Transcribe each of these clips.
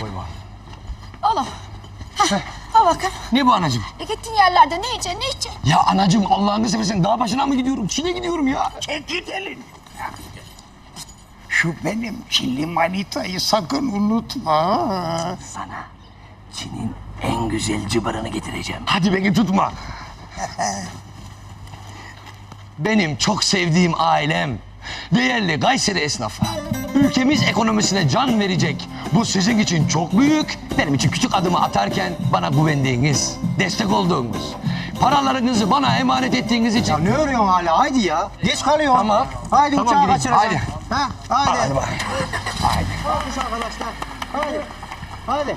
Koy bak. Oğlum. Hah, al bakalım. Ne bu anacığım? E gittin yerlerde ne yiyeceksin ne içeceksin? Ya anacığım Allah'ını seversen dağ başına mı gidiyorum? Çin'e gidiyorum ya. Çekil elini. Şu benim Çinli manitayı sakın unutma. Sana Çin'in en güzel cıbırını getireceğim. Hadi beni tutma. Benim çok sevdiğim ailem, değerli Kayseri esnafı, ülkemiz ekonomisine can verecek. Bu sizin için çok büyük, benim için küçük adımı atarken bana güvendiğiniz, destek olduğunuz, paralarınızı bana emanet ettiğiniz için... Ya ne örüyorsun hala? Haydi ya. Geç kalıyorsun. Tamam. Haydi Tamam, uçağı kaçıracaksın. Haydi. Ha, haydi. Hadi bak. Kalkmış arkadaşlar. Haydi. Haydi.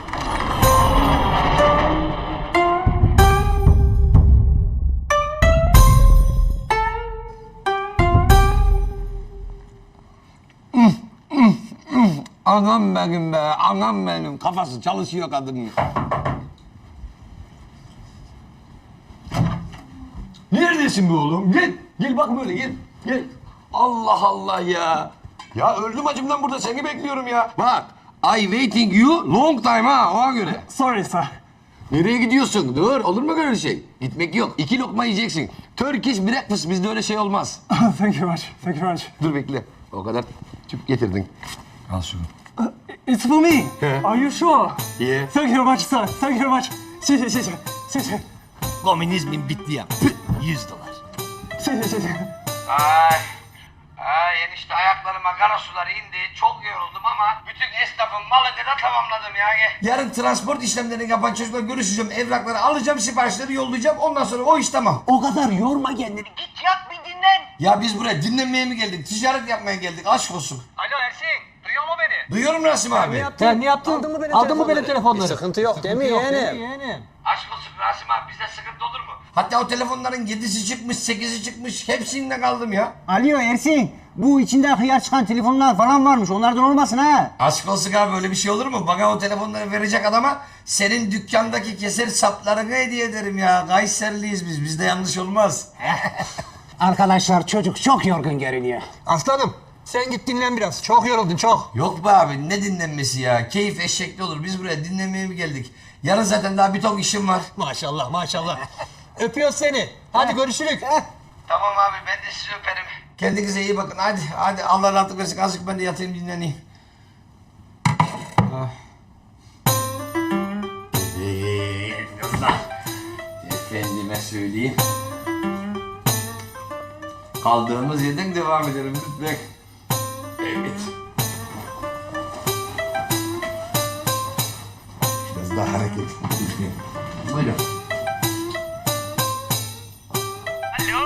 Anam benim be, anam benim. Kafası çalışıyor kadının. Neredesin be oğlum? Gel, gel bak böyle gel, gel. Allah Allah ya. Ya öldüm acımdan burada seni bekliyorum ya. Bak, I waiting you long time ha ona göre. Sorry, sir. Nereye gidiyorsun? Dur, olur mu böyle şey? Gitmek yok. İki lokma yiyeceksin. Turkish breakfast bizde öyle şey olmaz. Thank you much. Thank you much. Dur bekle. O kadar tüp getirdin. Al şunu. It's for me. Are you sure? Yeah. Thank you very much, sir. Thank you very much. 谢谢谢谢谢谢 Komünizmin bitti ya. Püh, 100 dolar. 谢谢谢谢。 Ay, ay enişte ayaklarıma kara sular indi. Çok yoruldum ama bütün esnafın malını da tamamladım yani. Yarın transport işlemlerini yapan çocukla görüşeceğim. Evrakları alacağım, siparişleri yollayacağım. Ondan sonra o iş tamam. O kadar yorma kendini. Git yat bir dinlen. Ya biz buraya dinlenmeye mi geldik? Ticaret yapmaya geldik. Aşk olsun. Alo Ersin, duyuyor mu beni? Duyuyorum Rasim abi. Ya ne yaptın? Aldın mı benim Aldın mı benim telefonları? sıkıntı yok değil mi yeğenim? Aşk olsun Rasim abi. Bizde sıkıntı olur mu? Hatta o telefonların yedisi çıkmış, sekizi çıkmış. Hepsinde kaldım ya. Alo Ersin. Bu içinde hıyar çıkan telefonlar falan varmış. Onlardan olmasın ha. Aşk olsun abi öyle bir şey olur mu? Bana o telefonları verecek adama senin dükkandaki keser saplarını hediye ederim ya. Kayserliyiz biz. Bizde yanlış olmaz. Arkadaşlar çocuk çok yorgun görünüyor. Aslanım sen git dinlen biraz. Çok yoruldun çok. Yok be abi ne dinlenmesi ya. Keyif eşekli olur. Biz buraya dinlemeye mi geldik? Yarın zaten daha bir ton işim var. Maşallah maşallah. Öpüyoruz seni. Hadi görüşürük. Tamam abi ben de sizi öperim. Kendinize iyi bakın. Hadi hadi Allah rahatlık versin. Azıcık ben de yatayım dinleneyim. Ah. Ee, kızlar. Efendime söyleyeyim. Kaldığımız yerden devam edelim lütfen. Evet. Biraz daha hareket. Buyurun. Alo,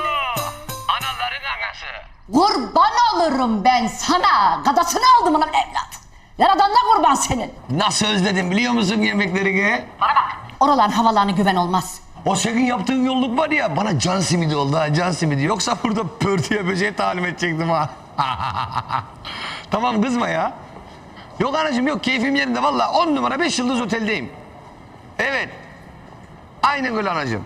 anaların anası. Kurban olurum ben sana. Gadasını aldım lan evlat. Yaradanına kurban senin. Nasıl özledim biliyor musun yemeklerini? Bana bak. Oraların havalarına güven olmaz. O senin yaptığın yolluk var ya bana can simidi oldu ha can simidi. Yoksa burada pörtüye böceğe talim edecektim ha. tamam kızma ya. Yok anacığım yok keyfim yerinde valla on numara beş yıldız oteldeyim. Evet. Aynen öyle anacığım.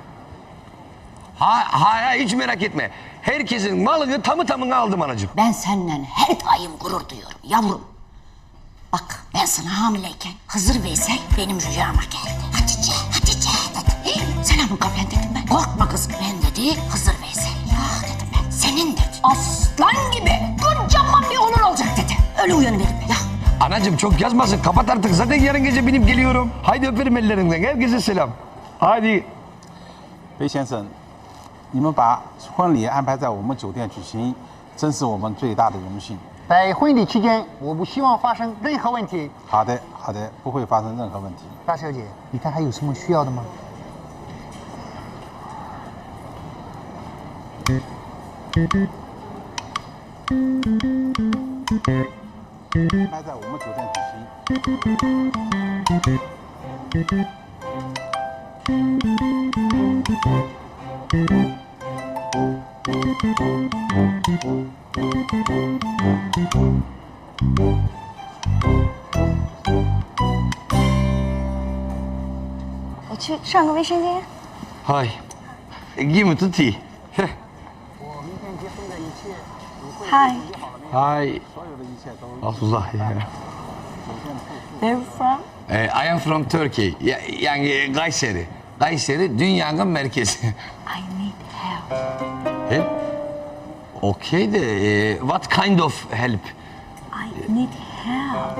Ha, ha, hiç merak etme. Herkesin malını tamı tamına aldım anacığım. Ben senden her daim gurur duyuyorum yavrum. Bak ben sana hamileyken Hızır Veysel benim rüyama geldi. Hatice, Hatice dedi. "Hey, Sen mi kaplan dedim ben. Korkma kızım. Ben dedi Hızır Veysel. Ya dedim ben. Senin dedi. Aslan Öyle uyanıverdim ben. Ya Anacığım çok yazmasın kapat artık zaten yarın gece binip geliyorum. Haydi öperim ellerinden herkese selam. Haydi. 裴先生，你们把婚礼安排在我们酒店举行，真是我们最大的荣幸。在婚礼期间，我不希望发生任何问题。好的，好的，不会发生任何问题。大小姐，你看还有什么需要的吗？那在我们酒店举行。我去上个卫生间。嗨，你们自己。嗨。嗨。Allah ya. Where you from? Eh, I am from Turkey. Ya- yani Kayseri. Kayseri dünyanın merkezi. I need help. help? Okay de eh, what kind of help? I need help.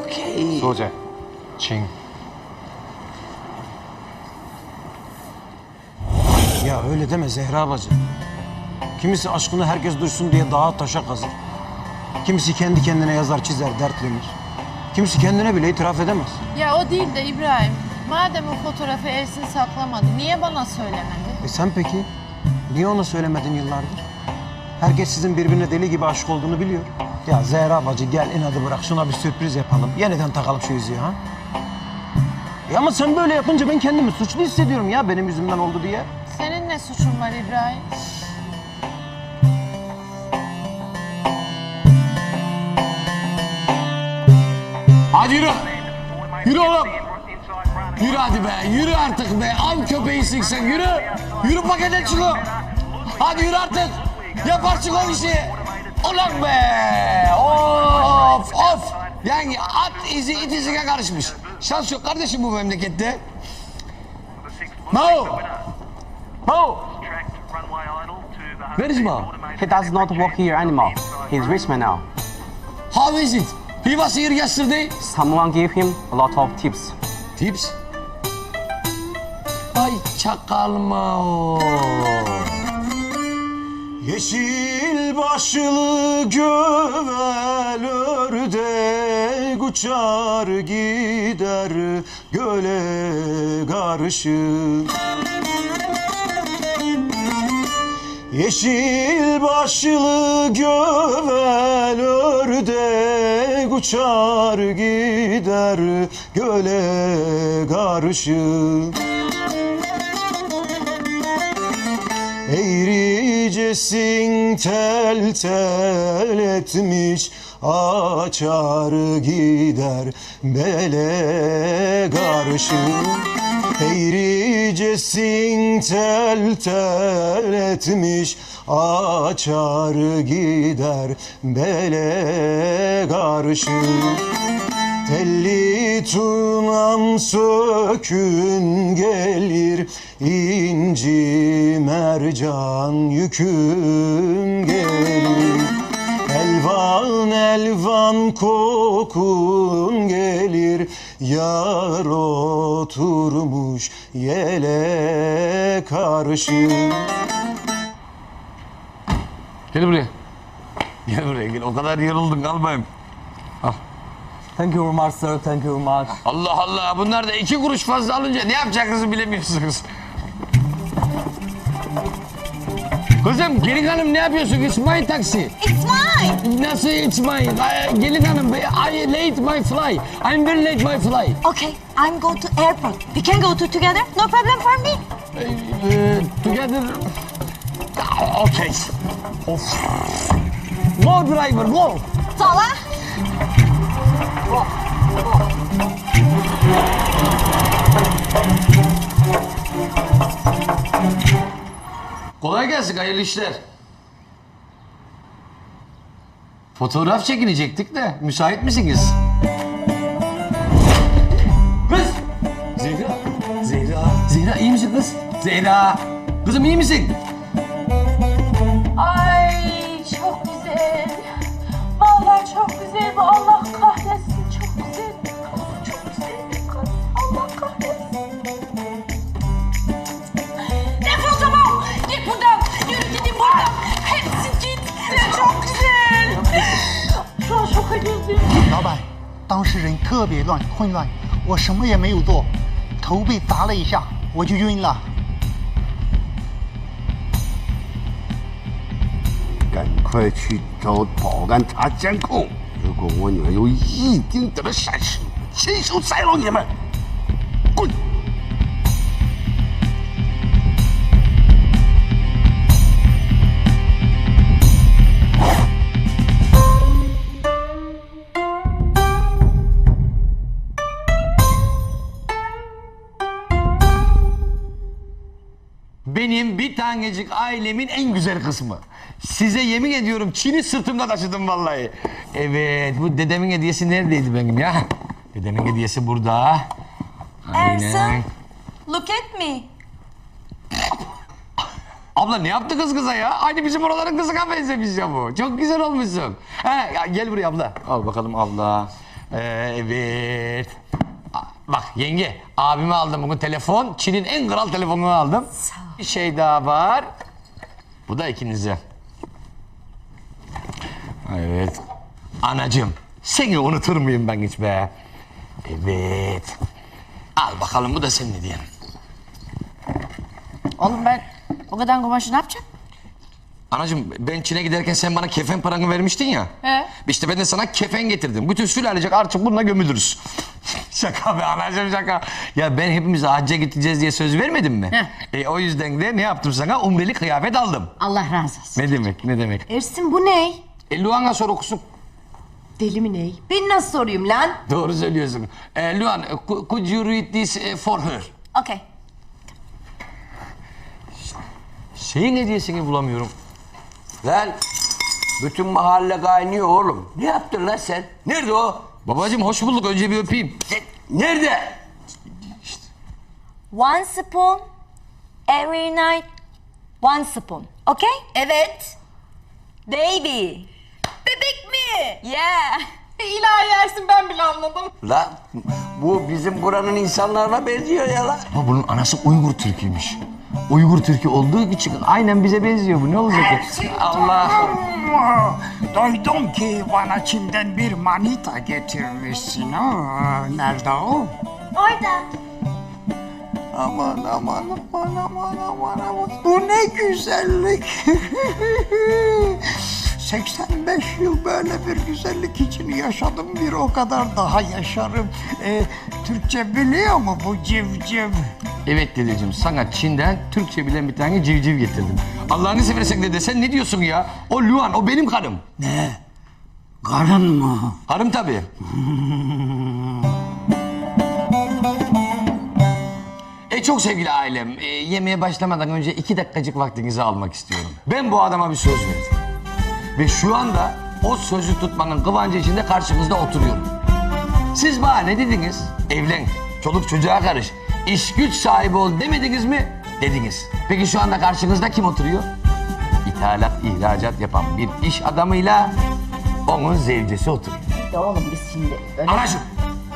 Okay. 苏姐，请。 Ya öyle deme Zehra bacı. Kimisi aşkını herkes duysun diye dağa taşa kazır. Kimisi kendi kendine yazar çizer dertlenir. Kimisi kendine bile itiraf edemez. Ya o değil de İbrahim. Madem o fotoğrafı Ersin saklamadı, niye bana söylemedi? E sen peki? Niye ona söylemedin yıllardır? Herkes sizin birbirine deli gibi aşık olduğunu biliyor. Ya Zehra bacı gel inadı bırak şuna bir sürpriz yapalım. Yeniden takalım şu yüzüğü ha. E ama sen böyle yapınca ben kendimi suçlu hissediyorum ya benim yüzümden oldu diye. Senin ne suçun var İbrahim? Hadi yürü. Yürü oğlum. Yürü hadi be. Yürü artık be. Av köpeğisin sen. Yürü. Yürü paket et şunu. Hadi yürü artık. Yaparsın o işi. Ulan be. Of of. Yani at izi it izine karışmış. Şans yok kardeşim bu memlekette. Mao. Mao. Where is Mao? He does not work here anymore. He's rich man now. How is it? He was here yesterday. Someone gave him a lot of tips. Tips. Ay çakal Mao. Yeşil başlı gövel ördek uçar gider göle karşı. Yeşil başlı gövel ördek uçar gider göle karşı. Eğricesin tel tel etmiş açar gider bele karşı Eğricesin tel tel etmiş açar gider bele karşı Telli tunam sökün gelir inci mercan yüküm gelir. Elvan elvan kokun gelir Yar oturmuş yele karşı Gel buraya. Gel buraya gel. O kadar yoruldun kalmayayım. Thank you very much, sir. Thank you very much. Allah Allah. Bunlar da iki kuruş fazla alınca ne yapacağınızı bilemiyorsunuz. Kızım gelin hanım ne yapıyorsun? It's my taxi. Nasıl it's my? Ay, Gelin hanım I late my fly. I'm very late my fly. Okay, I'm going to airport. We can go to together. No problem for me. Uh, together. Ah, Okay. Of. Go driver go. Sola. Kolay gelsin, hayırlı işler. Fotoğraf çekilecektik de, müsait misiniz? Kız! Zehra! Zehra! Zehra iyi misin kız? Zehra! Kızım iyi misin? Ay çok güzel. Vallahi çok güzel bu. Allah 当事人特别乱混乱，我什么也没有做，头被砸了一下，我就晕了。赶快去找保安查监控。如果我女儿有一丁点的闪失，亲手宰了你们！Tanecik ailemin en güzel kısmı. Size yemin ediyorum Çin'i sırtımda taşıdım vallahi. Evet, bu dedemin hediyesi neredeydi benim ya? Dedemin hediyesi burada. Ersin, look at me. Abla ne yaptı kız kıza ya? Aynı bizim oraların kızına benzemiş ya bu. Çok güzel olmuşsun. He, ya gel buraya abla. Al bakalım abla. Ee, evet. Bak yenge, abime aldım bugün telefon. Çin'in en kral telefonunu aldım. Bir şey daha var. Bu da ikinize. Evet. Anacığım, seni unutur muyum ben hiç be? Evet. Al bakalım bu da senin hediyen. Oğlum ben o kadar kumaşı ne yapacağım? Anacığım ben Çin'e giderken sen bana kefen paranı vermiştin ya. He. İşte ben de sana kefen getirdim. Bütün sülalecek artık bununla gömülürüz. şaka be anacığım şaka. Ya ben hepimiz hacca gideceğiz diye söz vermedim mi? E, o yüzden de ne yaptım sana? Umreli kıyafet aldım. Allah razı olsun. Ne demek ne demek? Ersin bu ne? E, Luan'a sor okusun. Deli mi ney? Ben nasıl sorayım lan? Doğru söylüyorsun. E, Luan, e, cou- could you read this eh, for her? Okay. Şeyin hediyesini bulamıyorum. Lan bütün mahalle kaynıyor oğlum. Ne yaptın lan sen? Nerede o? Babacığım hoş bulduk. Önce bir öpeyim. Nerede? One spoon, every night, one spoon. Okay? Evet. Baby. Bebek mi? Yeah. İlahi Ersin ben bile anladım. Lan bu bizim buranın insanlarına benziyor ya lan. Ama bunun anası Uygur Türk'üymüş. Uygur Türk'ü olduğu için aynen bize benziyor bu. Ne olacak? Allah. Duydum ki bana Çin'den bir manita getirmişsin. Ha, nerede o? Orada. Aman aman aman aman aman aman. Bu ne güzellik. 85 yıl böyle bir güzellik için yaşadım bir o kadar daha yaşarım. Ee, Türkçe biliyor mu bu civciv? Evet dedeciğim sana Çin'den Türkçe bilen bir tane civciv getirdim. Allah'ını seversen dede sen ne diyorsun ya? O Luan o benim karım. Ne? Karın mı? Karım tabii. E çok sevgili ailem, e, yemeğe başlamadan önce iki dakikacık vaktinizi almak istiyorum. Ben bu adama bir söz verdim. Ve şu anda o sözü tutmanın kıvancı içinde karşınızda oturuyorum. Siz bana ne dediniz? Evlen, çoluk çocuğa karış, iş güç sahibi ol demediniz mi? Dediniz. Peki şu anda karşınızda kim oturuyor? İthalat, ihracat yapan bir iş adamıyla onun zevcesi oturuyor. Ya oğlum biz şimdi öyle... Anacığım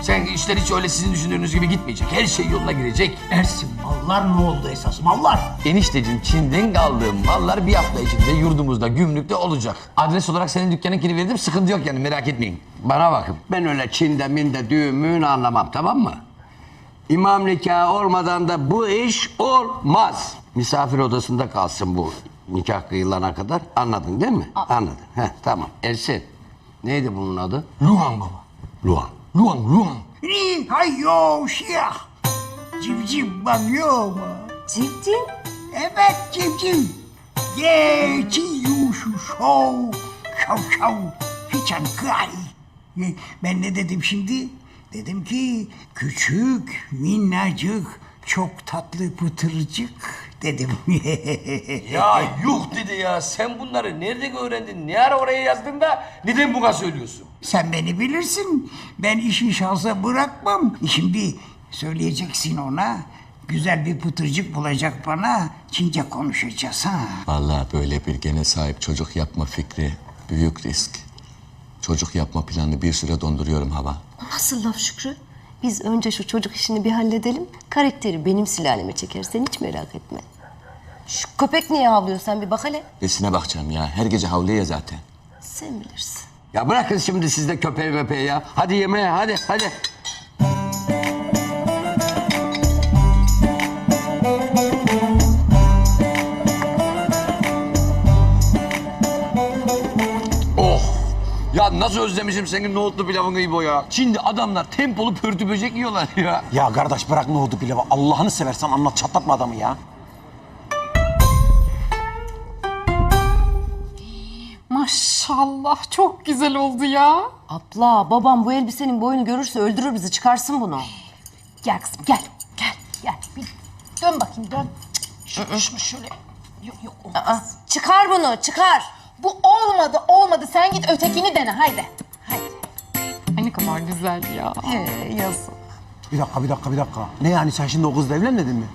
sen işler hiç öyle sizin düşündüğünüz gibi gitmeyecek. Her şey yoluna girecek. Ersin mallar ne oldu esas mallar? Enişteciğim Çin'den aldığım mallar bir hafta içinde yurdumuzda gümrükte olacak. Adres olarak senin dükkanınkini verdim sıkıntı yok yani merak etmeyin. Bana bakın. Ben öyle Çin'de minde düğün müğün anlamam tamam mı? İmam nikahı olmadan da bu iş olmaz. Misafir odasında kalsın bu nikah kıyılana kadar. Anladın değil mi? Anladın. Heh, tamam. Ersin. Neydi bunun adı? Luan baba. Luan. Luan, Luan. Ni hayo şia. Civciv bakıyor mu? Civciv. Evet civciv. Ye çi yu şu şov. Şov şov. Hiçan kay. Ben ne dedim şimdi? Dedim ki küçük, minnacık, çok tatlı pıtırcık dedim. Ya yuh dedi ya sen bunları nerede öğrendin? Ne ara oraya yazdın da neden buna söylüyorsun? Sen beni bilirsin. Ben işi şansa bırakmam. Şimdi söyleyeceksin ona. Güzel bir pıtırcık bulacak bana. Çince konuşacağız ha. Vallahi böyle bir gene sahip çocuk yapma fikri büyük risk. Çocuk yapma planını bir süre donduruyorum hava. Nasıl laf Şükrü? Biz önce şu çocuk işini bir halledelim. Karakteri benim sülaleme çeker. Sen hiç merak etme. Şu köpek niye havlıyor sen bir bak hele. Besine bakacağım ya. Her gece havlaya zaten. Sen bilirsin. Ya bırakın şimdi siz de köpeği möpeği ya. Hadi yemeğe hadi hadi. Nasıl özlemişim senin nohutlu pilavını İbo ya. Çin'de adamlar tempolu pörtü böcek yiyorlar ya. Ya kardeş bırak ne oldu pilavı. Allah'ını seversen anlat çatlatma adamı ya. Maşallah çok güzel oldu ya. Abla babam bu elbisenin boyunu görürse öldürür bizi. Çıkarsın bunu. Gel kızım gel. Gel gel. Bir dön bakayım dön. Şöyle, şöyle, şöyle. Yok yok olmaz. Aa, çıkar bunu çıkar. Bu olmadı olmadı. Sen git ötekini dene haydi. Haydi. Ay ne kadar güzel ya. He yazık. Bir dakika, bir dakika, bir dakika. Ne yani sen şimdi o kızla evlenmedin mi?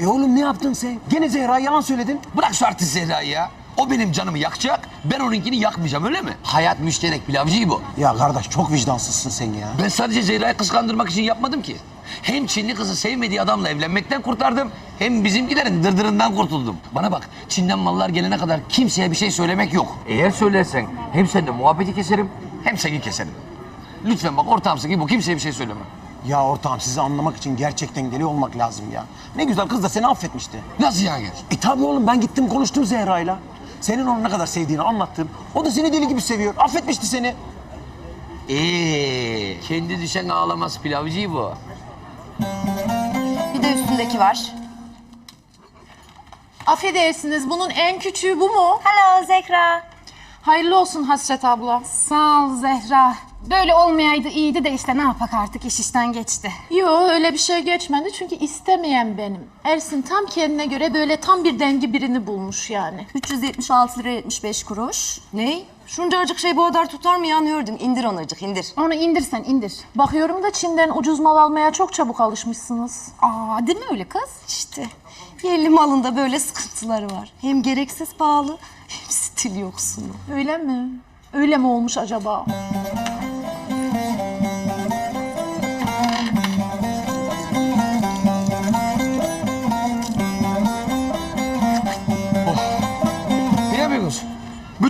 E oğlum ne yaptın sen? Gene Zehra yalan söyledin. Bırak şu artist Zehra'yı ya. O benim canımı yakacak, ben onunkini yakmayacağım öyle mi? Hayat müşterek pilavcı bu. Ya kardeş çok vicdansızsın sen ya. Ben sadece Zehra'yı kıskandırmak için yapmadım ki. Hem Çinli kızı sevmediği adamla evlenmekten kurtardım, hem bizimkilerin dırdırından kurtuldum. Bana bak, Çin'den mallar gelene kadar kimseye bir şey söylemek yok. Eğer söylersen hem seninle muhabbeti keserim, hem seni keserim. Lütfen bak ortağımsın gibi bu kimseye bir şey söyleme. Ya ortağım sizi anlamak için gerçekten deli olmak lazım ya. Ne güzel kız da seni affetmişti. Nasıl yani? E tabii oğlum ben gittim konuştum Zehra'yla. Senin onu ne kadar sevdiğini anlattım. O da seni deli gibi seviyor. Affetmişti seni. Ee, kendi düşen ağlamaz pilavcı bu. De üstündeki var. Affedersiniz bunun en küçüğü bu mu? Hello Zehra. Hayırlı olsun Hasret abla. Sağ ol Zehra. Böyle olmayaydı iyiydi de işte ne yapak artık iş işten geçti. Yo öyle bir şey geçmedi çünkü istemeyen benim. Ersin tam kendine göre böyle tam bir dengi birini bulmuş yani. 376 lira 75 kuruş. Ne? Şuncacık şey bu kadar tutar mı ya gördün? İndir onacık indir. Onu indirsen indir. Bakıyorum da Çin'den ucuz mal almaya çok çabuk alışmışsınız. Aa değil mi öyle kız? İşte yerli malında böyle sıkıntıları var. Hem gereksiz pahalı hem stil yoksunu. Öyle mi? Öyle mi olmuş acaba?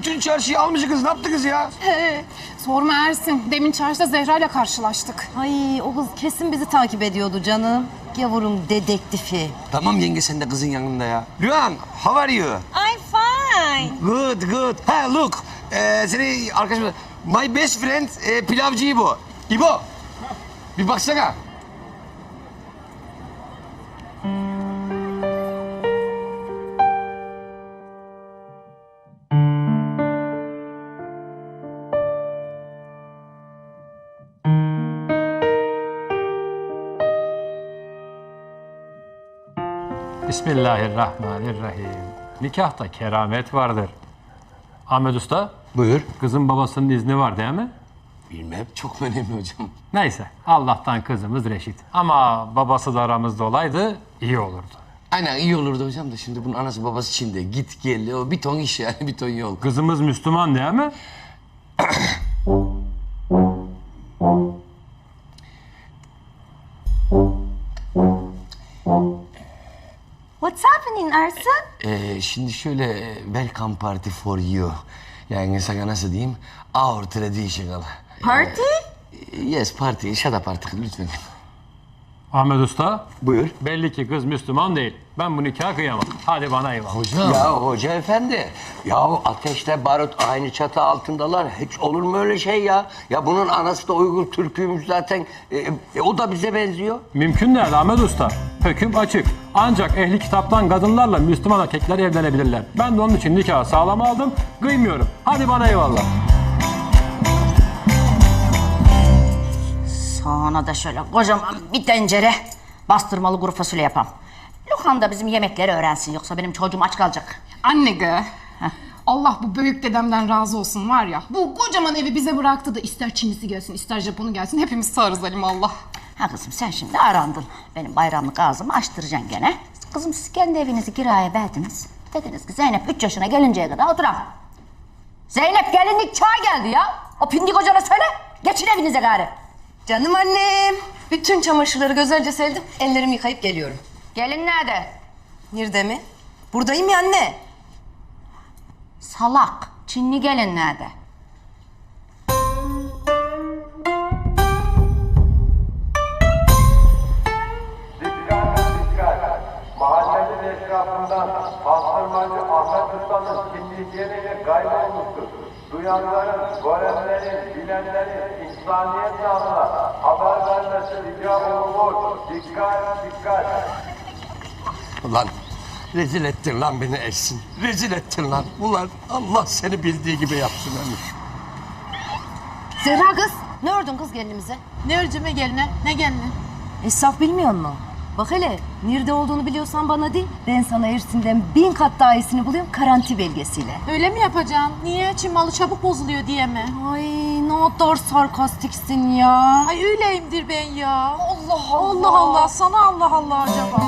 Bütün çarşıyı almış kız, ne yaptı kız ya? He, sorma Ersin. Demin çarşıda Zehra ile karşılaştık. Ay o kız kesin bizi takip ediyordu canım. Yavrum dedektifi. Tamam yenge sen de kızın yanında ya. Luan, how are you? I'm fine. Good, good. Ha look, ee, seni arkadaşım, my best friend e, pilavcı İbo. İbo, bir baksana. Bismillahirrahmanirrahim. Nikahta keramet vardır. Ahmet Usta, Buyur. kızın babasının izni var değil mi? Bilmem, çok önemli hocam. Neyse, Allah'tan kızımız reşit. Ama babası da aramızda olaydı iyi olurdu. Aynen iyi olurdu hocam da şimdi bunun anası babası Çin'de. Git gel, o bir ton iş yani, bir ton yol. Kızımız Müslüman değil mi? Ersin? Ee, şimdi şöyle, e, welcome party for you. Yani sana nasıl diyeyim? Our traditional. Party? Ee, Yes, party. Shut up artık lütfen. Ahmet Usta, Buyur. belli ki kız Müslüman değil. Ben bu nikahı kıyamam. Hadi bana eyvallah. Hocam. Ya hoca efendi, ya ateşle barut aynı çatı altındalar. Hiç olur mu öyle şey ya? Ya bunun anası da Uygur Türk'üymüş zaten. E, e, o da bize benziyor. Mümkün değil Ahmet Usta. Hüküm açık. Ancak ehli kitaptan kadınlarla Müslüman erkekler evlenebilirler. Ben de onun için nikahı sağlam aldım. Kıymıyorum. Hadi bana eyvallah. Sonra da şöyle kocaman bir tencere bastırmalı kuru fasulye yapam. Lukan da bizim yemekleri öğrensin yoksa benim çocuğum aç kalacak. Anne gı. Allah bu büyük dedemden razı olsun var ya. Bu kocaman evi bize bıraktı da ister Çinlisi gelsin ister Japonu gelsin hepimiz sağırız Halim Allah. Ha kızım sen şimdi arandın. Benim bayramlık ağzımı açtıracaksın gene. Kızım siz kendi evinizi kiraya verdiniz. Dediniz ki Zeynep 3 yaşına gelinceye kadar oturam. Zeynep gelinlik çağı geldi ya. O pindik hocana söyle. Geçin evinize gari. Canım annem. Bütün çamaşırları güzelce serdim. Ellerimi yıkayıp geliyorum. Gelin nerede? Nerede mi? Buradayım ya anne. Salak. Çinli gelin nerede? Mahallenin etrafından pastırmacı Ahmet Usta'nın kimlikleriyle kaybolmuştur. Duyanların, görenlerin, bilenlerin insaniyet namına haber vermesi rica olunur. Dikkat, dikkat. Ulan rezil ettin lan beni Ersin. Rezil ettin lan. Ulan Allah seni bildiği gibi yapsın Emir. Zehra kız. Ne ördün kız gelinimize? Ne örceme geline ne geline? Esnaf bilmiyor mu? Bak hele nerede olduğunu biliyorsan bana değil. Ben sana Ersin'den bin kat daha iyisini buluyorum garanti belgesiyle. Öyle mi yapacaksın? Niye? Çin malı çabuk bozuluyor diye mi? Ay ne kadar sarkastiksin ya. Ay öyleyimdir ben ya. Allah Allah. Allah Allah. Sana Allah Allah acaba.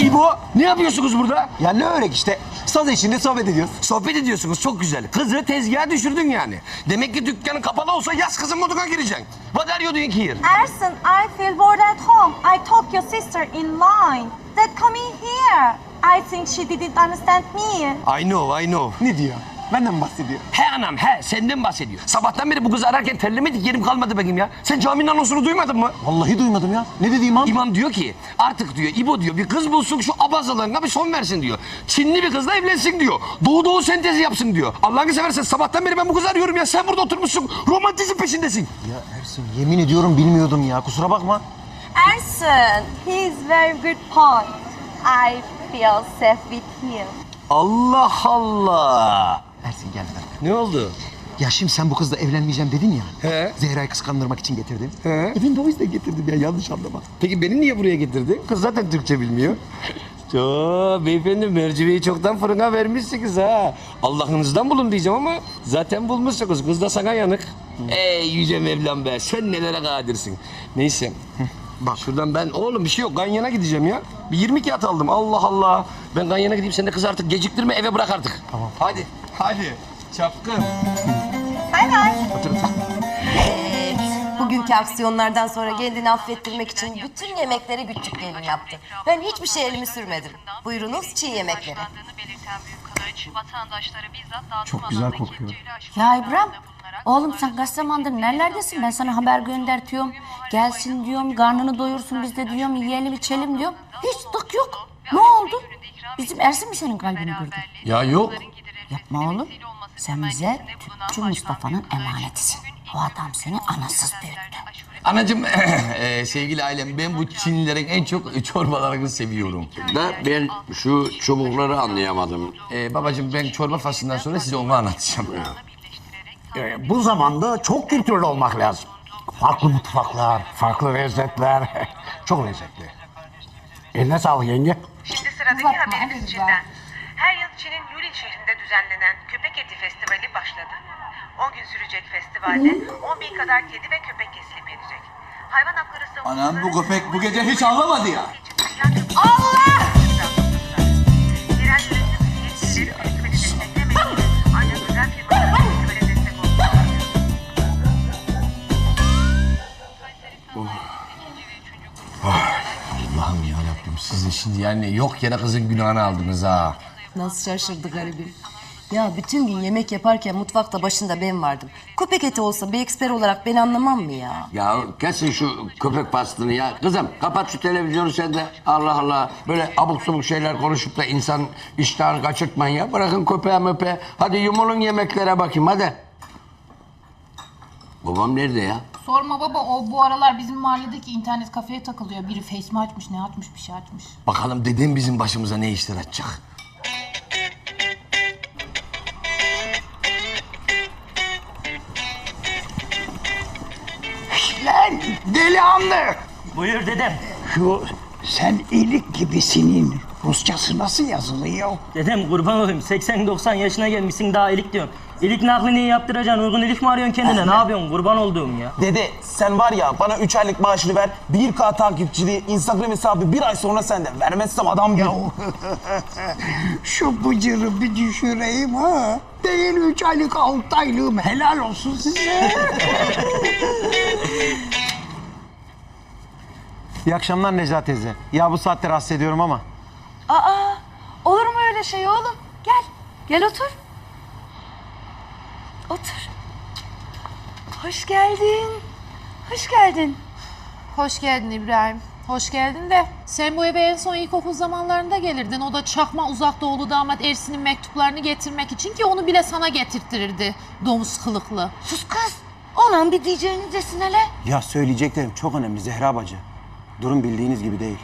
İbo ne yapıyorsunuz burada? Ya ne örek işte. Saz eşliğinde sohbet ediyoruz. Sohbet ediyorsunuz çok güzel. Kızı tezgaha düşürdün yani. Demek ki dükkanın kapalı olsa yaz kızın moduna gireceksin. What are you doing here? Ersin, I feel bored at home. I talk your sister in line. That coming here. I think she didn't understand me. I know, I know. Ne diyor? Benden mi bahsediyor? He anam he senden bahsediyor. Sabahtan beri bu kızı ararken terlemedik yerim kalmadı benim ya. Sen caminin anonsunu duymadın mı? Vallahi duymadım ya. Ne dedi imam? İmam diyor ki artık diyor İbo diyor bir kız bulsun şu abazalığına bir son versin diyor. Çinli bir kızla evlensin diyor. Doğu doğu sentezi yapsın diyor. Allah'ını seversen sabahtan beri ben bu kızı arıyorum ya. Sen burada oturmuşsun romantizm peşindesin. Ya Ersin yemin ediyorum bilmiyordum ya. Kusura bakma. Ersin, he is very good point. I feel safe with him. Allah Allah. Ersin gel ben. Ne oldu? Ya şimdi sen bu kızla evlenmeyeceğim dedin ya. He. Zehra'yı kıskandırmak için getirdin. He. Efendim o yüzden getirdim ya yanlış anlama. Peki beni niye buraya getirdin? Kız zaten Türkçe bilmiyor. Yo beyefendi mercimeği çoktan fırına vermişsiniz ha. Allah'ınızdan bulun diyeceğim ama zaten bulmuşsunuz. Kız da sana yanık. Ey yüce Mevlam be sen nelere kadirsin. Neyse. Bak şuradan ben oğlum bir şey yok Ganyan'a gideceğim ya. Bir 20 kağıt aldım Allah Allah. Ben Ganyan'a gideyim sen de kız artık geciktirme eve bırak artık. Tamam. Hadi. Hadi. Çapkın. Bye bye. Evet. Bugünkü aksiyonlardan sonra kendini affettirmek için bütün yemekleri küçük gelin yaptı. Ben hiçbir şey elimi sürmedim. Buyurunuz çiğ yemekleri. Çok güzel kokuyor. Ya İbrahim, oğlum sen kaç zamandır nerelerdesin? Ben sana haber göndertiyorum. Gelsin diyorum, karnını doyursun biz de diyorum, yiyelim içelim diyorum. Hiç tık yok. Ne oldu? Bizim Ersin mi senin kalbini kırdı? Ya yok. Yapma oğlum. Sen bize Tüpçü Mustafa'nın emanetisin. O adam seni anasız büyüttü. Anacığım eee, sevgili ailem ben bu Çinlilerin en çok çorbalarını seviyorum. Da ben şu çubukları anlayamadım. Ee, babacığım ben çorba faslından sonra size onu anlatacağım. Ee, bu zamanda çok kültürlü olmak lazım. Farklı mutfaklar, farklı lezzetler. çok lezzetli. Eline sağlık yenge. Şimdi sıradaki haberimiz Çin'den. Her yıl Çin'in Yulin şehrinde düzenlenen Köpek Eti Festivali başladı. 10 gün sürecek festivalde 10 bin kadar kedi ve köpek kesilip edecek. Hayvan hakları savunucuları... Anam bu köpek bu gece hiç ağlamadı ya. Allah! Allah'ım yarabbim siz de şimdi yani yok yere kızın günahını aldınız ha. Nasıl şaşırdı garibim. Ya bütün gün yemek yaparken mutfakta başında ben vardım. Köpek eti olsa bir eksper olarak ben anlamam mı ya? Ya kesin şu köpek pastını ya. Kızım kapat şu televizyonu sen de. Allah Allah. Böyle abuk subuk şeyler konuşup da insan iştahını kaçırtmayın ya. Bırakın köpeğe möpeğe. Hadi yumulun yemeklere bakayım hadi. Babam nerede ya? Sorma baba o bu aralar bizim mahalledeki internet kafeye takılıyor. Biri face mi açmış ne açmış bir şey açmış. Bakalım dedem bizim başımıza ne işler açacak. Lan delihanlı. Buyur dedem. Şu sen iyilik gibisinin Rusçası nasıl yazılıyor? Dedem kurban olayım 80-90 yaşına gelmişsin daha ilik diyorsun. İlik naklini yaptıracaksın uygun ilik mi arıyorsun kendine ne yapıyorsun kurban olduğum ya. Dede sen var ya bana 3 aylık maaşını ver. 1K takipçili Instagram hesabı bir ay sonra senden. Vermezsem adam gibi. Şu bıcırı bir düşüreyim ha. Değil üç aylık altı aylığım helal olsun size. İyi akşamlar Necla teyze. Ya bu saatte rahatsız ediyorum ama. Aa, olur mu öyle şey oğlum? Gel, gel otur. Otur. Hoş geldin. Hoş geldin. Hoş geldin İbrahim. Hoş geldin de sen bu eve en son ilkokul zamanlarında gelirdin. O da çakma uzak doğulu damat Ersin'in mektuplarını getirmek için ki onu bile sana getirttirirdi. Domuz kılıklı. Sus kız. Olan bir diyeceğini desin hele. Ya söyleyeceklerim çok önemli Zehra bacı. Durum bildiğiniz gibi değil.